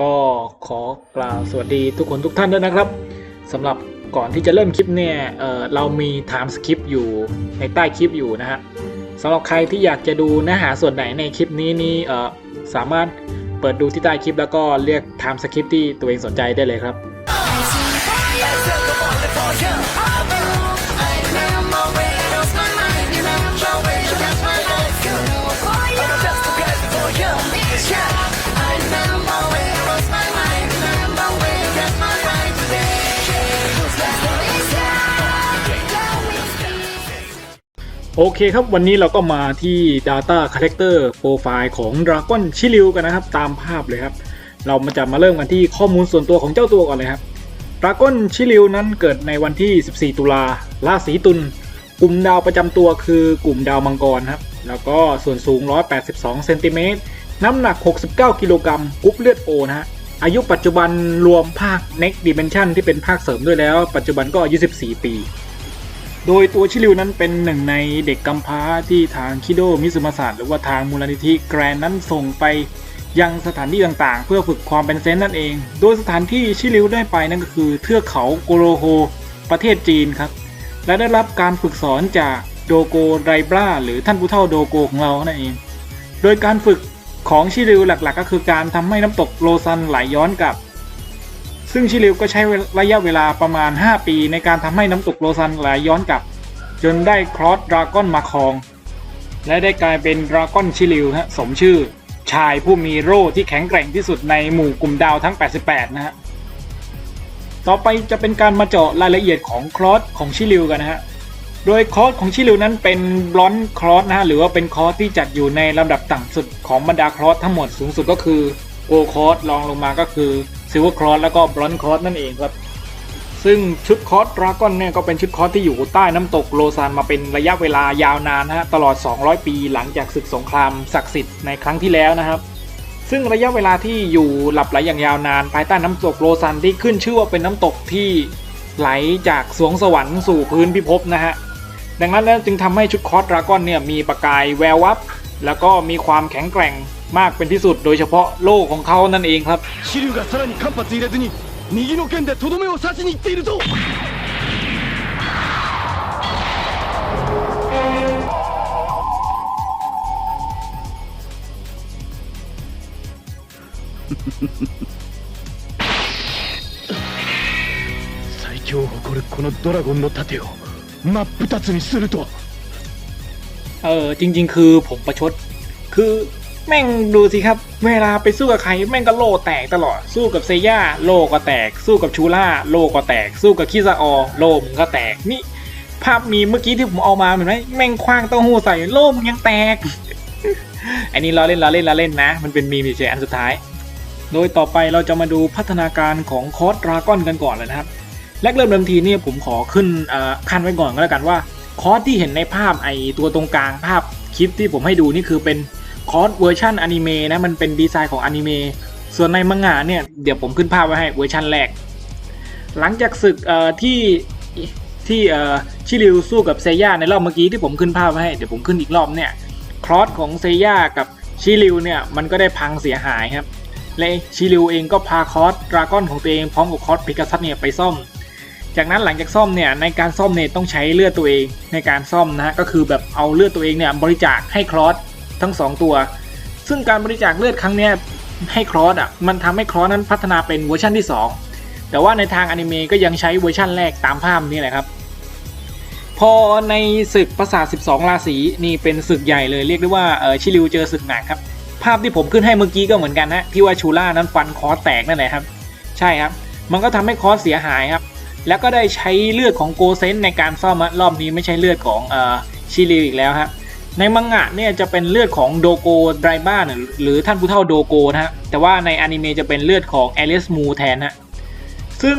ก็ขอกล่าวสวัสดีทุกคนทุกท่านด้วยนะครับสำหรับก่อนที่จะเริ่มคลิปเนี่ยเเรามี time skip อยู่ในใต้คลิปอยู่นะฮะสำหรับใครที่อยากจะดูเนื้อหาส่วนไหนในคลิปนี้นี่สามารถเปิดดูที่ใต้คลิปแล้วก็เลือกไทม์สคริปต์ที่ตัวเองสนใจได้เลยครับ โอเคครับวันนี้เราก็มาที่ Data Character Profile ของ Dragon ชิลิวกันนะครับ ตามภาพเลยครับ เรามาจะมาเริ่มกันที่ข้อมูลส่วนตัวของเจ้าตัวก่อนเลยครับ Dragon ชิลิวนั้นเกิดในวันที่ 14 ตุลาราศีตุลกลุ่มดาวประจำตัวคือกลุ่มดาวมังกรครับ แล้วก็ส่วนสูง 182 เซนติเมตร น้ำหนัก 69 กิโลกรัมกรุ๊ปเลือดโอนะฮะ อายุปัจจุบันรวมภาค Next Dimension ที่เป็นภาคเสริมด้วยแล้ว ปัจจุบันก็อายุ 14 ปี โดยตัวชิริวนั้นเป็นหนึ่งในเด็กกำพร้าที่ทางคิโดมิสุมาศาสตร์หรือว่าทางมูลนิธิแกรนนั้นส่งไปยังสถานที่ต่างๆ เพื่อฝึกความเป็นเซนนั่นเอง โดยสถานที่ชิริวได้ไปนั่นก็คือเทือกเขาโกโรโฮประเทศจีนครับ และได้รับการฝึกสอนจากโดโกไดบราหรือท่านผู้เฒ่าโดโกของเรานั่นเอง โดยการฝึกของชิริวหลักๆ ก็คือการทำให้น้ำตกโลซันไหลย้อนกลับ ซึ่งชิริวก็ใช้ระยะเวลาประมาณ 5 ปีในการทำให้น้ำตกโลซันไหลย้อนกลับ จนได้ครอสดราก้อนมาครอง และได้กลายเป็นดราก้อนชิลิวฮะสมชื่อ ชายผู้มีโร่ที่แข็งแกร่งที่สุดในหมู่กลุ่มดาวทั้ง 88 นะฮะต่อไปจะเป็นการมาเจาะรายละเอียดของครอสของชิลิวกันนะฮะโดยคอร์สของชิลิวนั้นเป็นบลอนครอสนะฮะหรือว่าเป็นคอร์สที่จัดอยู่ในลำดับต่ำสุดของบรรดาครอสทั้งหมดสูงสุดก็คือโกคอร์สรองลงมาก็คือ ซิลเวอร์ครอสแล้วก็บลอนครอสนั่นเองครับ ซึ่งชุดคอสดราก้อนเนี่ยก็เป็นชุดคอสที่อยู่ใต้น้ำตกโลซานมาเป็นระยะเวลายาวนานฮะตลอด 200 ปีหลังจากศึกสงครามศักดิ์สิทธิ์ในครั้งที่แล้วนะครับ ซึ่งระยะเวลาที่อยู่หลับไหลอย่างยาวนาน ภายใต้น้ำตกโลซันที่ขึ้นชื่อว่าเป็นน้ำตกที่ไหลจากสวงสวรรค์สู่พื้นพิภพนะฮะดังนั้นแล้วจึงทำให้ชุดคอสดราก้อนเนี่ยมีประกายแวววับแล้วก็มีความแข็งแกร่ง มากเป็นที่สุด โดยเฉพาะโล่ของเขานั่นเองครับ シリュウがさらに間髪入れずに右の剣でとどめを刺しに行っているぞ 最強を誇るこのドラゴンの盾を真っ二つにするとは เออจริง ๆ คือผมประชด คือ แม่งดูสิครับ เวลาไปสู้กับใครแม่งก็โลแตกตลอด สู้กับเซย่าโลก็แตก สู้กับชูล่าโลก็แตก สู้กับคิซาออโลมึงก็แตกนี่ ภาพมีเมื่อกี้ที่ผมเอามาเห็นไหมแม่งคว้างเต้าหู้ใส่โลมึงยังแตก อันนี้เราเล่นเราเล่นเราเล่นนะ มันเป็นมีมเฉยอันสุดท้าย โดยต่อไปเราจะมาดูพัฒนาการของคอสดราก้อนกันก่อนเลยนะครับแรกเริ่มเดิมทีเนี่ยผมขอขึ้นคันไว้ก่อนก็แล้วกันว่า คอสที่เห็นในภาพไอตัวตรงกลางภาพคลิปที่ผมให้ดูนี่คือเป็น คอร์สเวอร์ชันอนิเมะนะมันเป็นดีไซน์ของอนิเมะส่วนในมังงะเนี่ยเดี๋ยวผมขึ้นภาพไว้ให้เวอร์ชันแรก หลังจากศึกที่ที่ชิริวสู้กับเซย่าในรอบเมื่อกี้ที่ผมขึ้นภาพไว้ให้เดี๋ยวผมขึ้นอีกรอบเนี่ยครอสของเซย่ากับชิริวเนี่ยมันก็ได้พังเสียหายครับและชิริวเองก็พาคอร์สดราก้อนของตัวเองพร้อมกับคอร์สพิกัสเนี่ยไปซ่อม จากนั้นหลังจากซ่อมเนี่ยในการซ่อมเนี่ยต้องใช้เลือดตัวเองในการซ่อมนะฮะก็คือแบบเอาเลือดตัวเองเนี่ยบริจาคให้ครอส ทั้งสองตัว ซึ่งการบริจาคเลือดครั้งนี้ให้ครอสอะมันทำให้ครอสนั้นพัฒนาเป็นเวอร์ชันที่ 2 แต่ว่าในทางอนิเมะก็ยังใช้เวอร์ชันแรกตามภาพนี้แหละครับ พอในศึกประสาท12 ราศีนี่เป็นศึกใหญ่เลยเรียกได้ว่าเออชิริวเจอศึกหนักครับภาพที่ผมขึ้นให้เมื่อกี้ก็เหมือนกันนะที่ว่าชูล่านั้นฟันคอแตกนั่นแหละครับ ใช่ครับ มันก็ทำให้คอสเสียหายครับ แล้วก็ได้ใช้เลือดของโกเซนในการซ่อมรอบนี้ไม่ใช่เลือดของเออชิริวอีกแล้วฮะ ในมังงะเนี่ยจะเป็นเลือดของโดโกไดบ้านหรือท่านผู้เฒ่าโดโกนะฮะ แต่ว่าในอนิเมะจะเป็นเลือดของแอลิสมูแทนฮะ ซึ่ง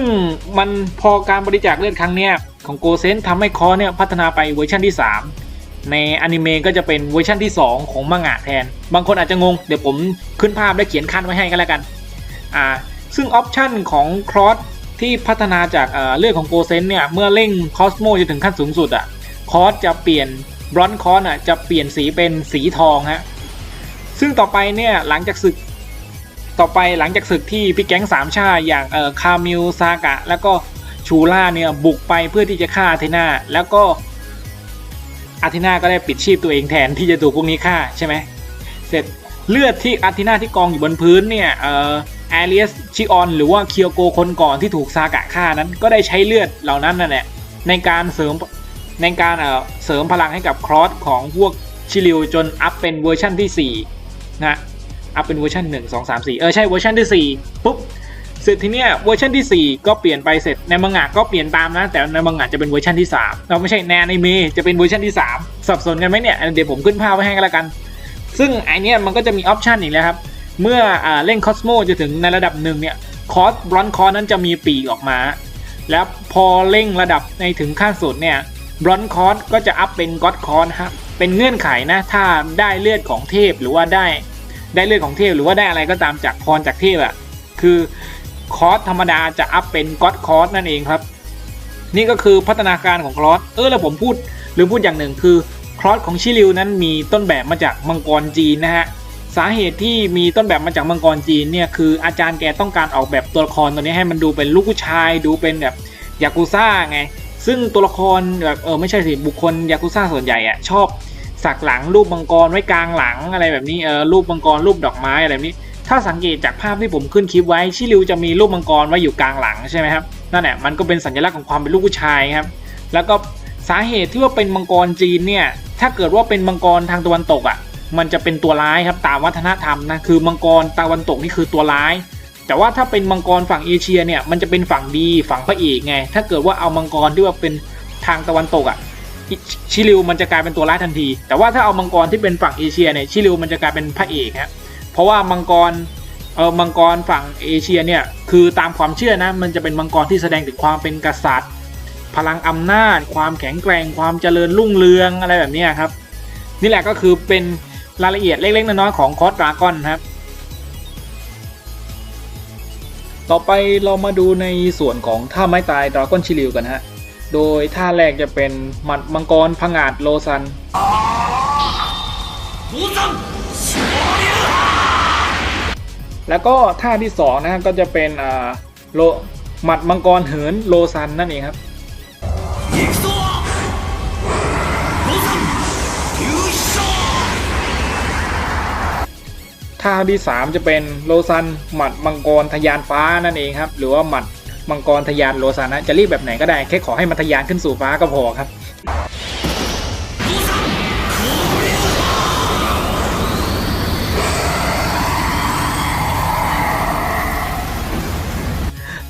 มันพอการบริจาคเลือดครั้งเนี้ยของโกเซนทำให้คอเนี่ยพัฒนาไปเวอร์ชันที่ 3 ในอนิเมะก็จะเป็นเวอร์ชันที่ 2 ของมังงะแทน บางคนอาจจะงง เดี๋ยวผมขึ้นภาพและเขียนคันไว้ให้ก็แล้วกัน อ่า ซึ่งออปชันของครอสที่พัฒนาจากเอ่อเลือดของโกเซนเนี่ยเมื่อเร่งคอสโมจะถึงขั้นสูงสุดอะ่ะคอสจะเปลี่ยน บรอนคอสอะจะเปลี่ยนสีเป็นสีทองฮะซึ่งต่อไปเนี่ยหลังจากศึกต่อไปหลังจากศึกที่พี่แก๊งสามชาอย่างเอ่อคามิลซากะ แล้วก็ชูล่าเนี่ยบุกไปเพื่อที่จะฆ่าอาเทนาแล้วก็อาเทนาก็ได้ปิดชีพตัวเองแทนที่จะถูกพวกนี้ฆ่าใช่ไหมเสร็จเลือดที่อาเทนาที่กองอยู่บนพื้นเนี่ยเอ่อแอเรียสชิออนหรือว่าเคียวโกคนก่อนที่ถูกซากะฆ่านั้นก็ได้ใช้เลือดเหล่านั้นนั่นแหละในการเสริม ในการเสริมพลังให้กับครอสของพวกชิลิวจนอัพเป็นเวอร์ชั่นที่4นะอัพเป็นเวอร์ชัน1 2 3 4 เออ ใช่เวอร์ชันที่4ปุ๊บเสร็จทีเนี้ยเวอร์ชันที่ 4 ก็เปลี่ยนไปเสร็จในมังงะก็เปลี่ยนตามนะ แต่ในมังงะจะเป็นเวอร์ชันที่3เราไม่ใช่ในอนิเมะจะเป็นเวอร์ชันที่ 3 สับสนกันไหมเนี่ยเดี๋ยวผมขึ้นภาพไว้ให้กันละกัน ซึ่งไอเนี้ยมันก็จะมีออปชันอีกแล้วครับ เมื่ออเล่นคอสโมจะถึงในระดับหนึ่งเนี่ยคอสบรอนคอนั้นจะมีปีกออกมา แล้วพอเร่งระดับในถึงขั้นสุดเนี่ย บรอนคอสก็จะอัพเป็นก็อดคอสครับเป็นเงื่อนไขนะถ้าได้เลือดของเทพหรือว่าได้ ได้เลือดของเทพหรือว่าได้อะไรก็ตามจากพรจากเทพอะคือคอสธรรมดาจะอัพเป็นก็อดคอสนั่นเองครับ นี่ก็คือพัฒนาการของคลอสเออแล้วผมพูดหรือพูดอย่างหนึ่งคือคลอสของชิริวนั้นมีต้นแบบมาจากมังกรจีนนะฮะสาเหตุที่มีต้นแบบมาจากมังกรจีนเนี่ยคืออาจารย์แกต้องการออกแบบตัวละครตัวนี้ให้มันดูเป็นลูกผู้ชาย ดูเป็นแบบยากุซ่าไง ซึ่งตัวละครแบบเออไม่ใช่สิบุคคลยากุซ่าส่วนใหญ่อะชอบสักหลังรูปมังกรไว้กลางหลังอะไรแบบนี้เออรูปมังกรรูปดอกไม้อะไรแบบนี้ ถ้าสังเกตจากภาพที่ผมขึ้นคลิปไว้ชิริวจะมีรูปมังกรไว้อยู่กลางหลังใช่ไหมครับนั่นแหละมันก็เป็นสัญลักษณ์ของความเป็นลูกผู้ชายครับแล้วก็สาเหตุที่ว่าเป็นมังกรจีนเนี่ยถ้าเกิดว่าเป็นมังกรทางตะวันตกอะมันจะเป็นตัวร้ายครับตามวัฒนธรรมนะคือมังกรตะวันตกนี่คือตัวร้าย แต่ว่าถ้าเป็นมังกรฝั่งเอเชียเนี่ยมันจะเป็นฝั่งดีฝั่งพระเอกไง ถ้าเกิดว่าเอามังกรที่ว่าเป็นทางตะวันตกอะชิริวมันจะกลายเป็นตัวร้ายทันที แต่ว่าถ้าเอามังกรที่เป็นฝั่งเอเชียเนี่ยชิริวมันจะกลายเป็นพระเอกครับเพราะว่ามังกรเออมังกรฝั่งเอเชียเนี่ยคือตามความเชื่อนะมันจะเป็นมังกรที่แสดงถึงความเป็นกษัตริย์ พลังอำนาจ ความแข็งแกร่ง ความเจริญรุ่งเรืองอะไรแบบนี้ครับ นี่แหละก็คือเป็นรายละเอียดเล็กๆน้อยๆของคอสดราก้อนครับ ต่อไปเรามาดูในส่วนของท่าไม้ตายดราก้อนชิลิวกันฮะ โดยท่าแรกจะเป็นหมัดมังกรผงาดโลซัน แล้วก็ท่าที่สองนะฮะก็จะเป็นอ่าโลหมัดมังกรเหินโลซันนั่นเองครับ ท่าที่ 3 จะเป็นโลซันหมัดมังกรทะยานฟ้านั่นเองครับ หรือว่าหมัดมังกรทะยานโลซันนะจะรียกแบบไหนก็ได้แค่ขอให้มันทะยานขึ้นสู่ฟ้าก็พอครับ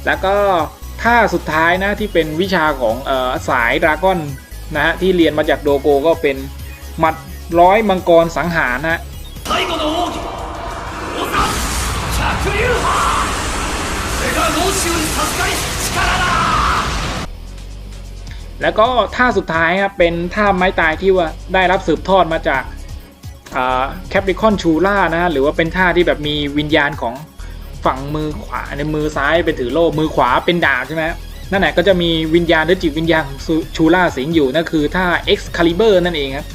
แล้วก็ท่าสุดท้ายนะที่เป็นวิชาของออสายดราก้อนนะฮะที่เรียนมาจากโดโกก็เป็นหมัดร้อยมังกรสังหารนะ แล้วก็ท่าสุดท้ายครับเป็นท่าไม้ตายที่ว่าได้รับสืบทอดมาจากแคปริคอนชูล่านะ หรือว่าเป็นท่าที่แบบมีวิญญาณของฝั่งมือขวาในมือซ้ายเป็นถือโล่มือขวาเป็นดาบใช่ไหมนั่นแหละก็จะมีวิญญาณหรือจิตวิญญาณชูล่าสิงอยู่นั่นคือท่า Excalibur นั่นเองครับ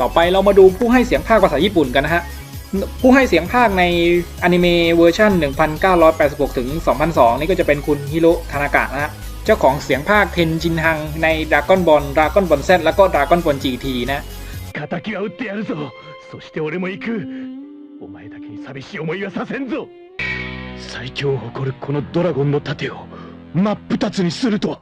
ต่อไปเรามาดูผู้ให้เสียงภาคภาษาญี่ปุ่นกันนะฮะ ผู้ให้เสียงภาคในอนิเมะเวอร์ชัน1986 ถึง 2002 นี่ก็จะเป็นคุณฮิโรทานากะนะฮะ เจ้าของเสียงภาคเทนจินฮังในด r a ก้อนบอลด a ก้อนบอลแซแล้วก็ด a ก้อนบอลจีทีนะ 敵は撃ってやるぞそして俺も行くお前だけに寂しい思いはさせんぞ最強を誇るこのドラゴンの盾を真っ二つにするとは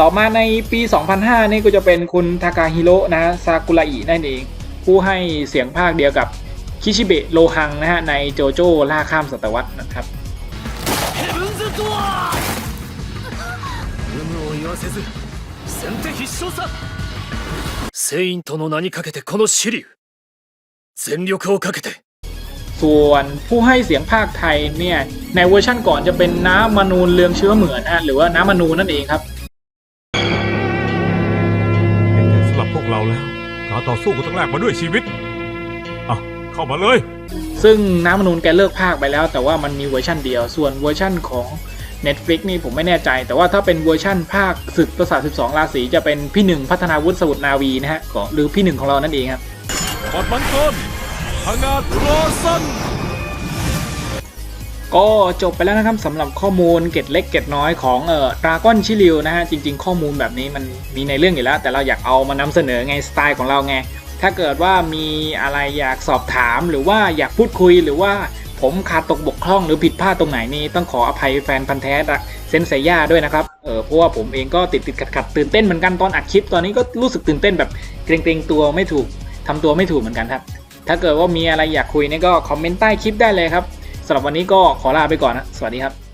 ต่อมาในปี 2005 นี่ก็จะเป็นคุณทากาฮิโร่นะฮะซากุระอินั่นเอง ผู้ให้เสียงภาคเดียวกับคิชิเบะโลฮังนะฮะในโจโจ้ล่าข้ามศตวรรษนะครับ ヘブンズ・ドアー有無を言わせず先手必勝さセイントの名にかけてこのシリュウ全力をかけて ส่วนผู้ให้เสียงภาคไทยเนี่ยในเวอร์ชั่นก่อนจะเป็นน้ำมนูนเรืองเชื้อเหมือนนะฮะหรือว่าน้ำมนูนนั่นเองครับ แล้วการต่อสู้ก็ต้องแลกมาด้วยชีวิตอะเข้ามาเลย ซึ่งน้ำมนูนแกเลิกภาคไปแล้ว แต่ว่ามันมีเวอร์ชันเดียว ส่วนเวอร์ชันของ Netflix นี่ผมไม่แน่ใจ แต่ว่าถ้าเป็นเวอร์ชั่นภาคศึกประสาท12 ราศีจะเป็นพี่หนึ่งพัฒนาวุฒิสวุฒนาวีนะฮะก็หรือพี่หนึ่งของเรานั่นเองครับกดมันก่อนพังงาดรอสัน ก็จบไปแล้วนะครับสำหรับข้อมูลเก็ดเล็กเก็ดน้อยของเอ่อดราก้อนชิลิวนะฮะจริง ๆ ข้อมูลแบบนี้มันมีในเรื่องอยู่แล้ว แต่เราอยากเอามานำเสนอไงสไตล์ของเราไงถ้าเกิดว่ามีอะไรอยากสอบถามหรือว่าอยากพูดคุยหรือว่าผมขาดตกบกพร่องหรือผิดพลาดตรงไหนนี่ต้องขออภัยแฟนพันธ์แท้เซนเซย่าด้วยนะครับเออเพราะว่าผมเองก็ติดติดขัดขัดตื่นเต้นเหมือนกันตอนอัดคลิปตอนนี้ก็รู้สึกตื่นเต้นแบบเกรงๆตัวไม่ถูกทำตัวไม่ถูกเหมือนกันครับ ถ้าเกิดว่ามีอะไรอยากคุยนี่ก็คอมเมนต์ใต้คลิปได้เลยครับ สำหรับวันนี้ก็ขอลาไปก่อนนะ สวัสดีครับ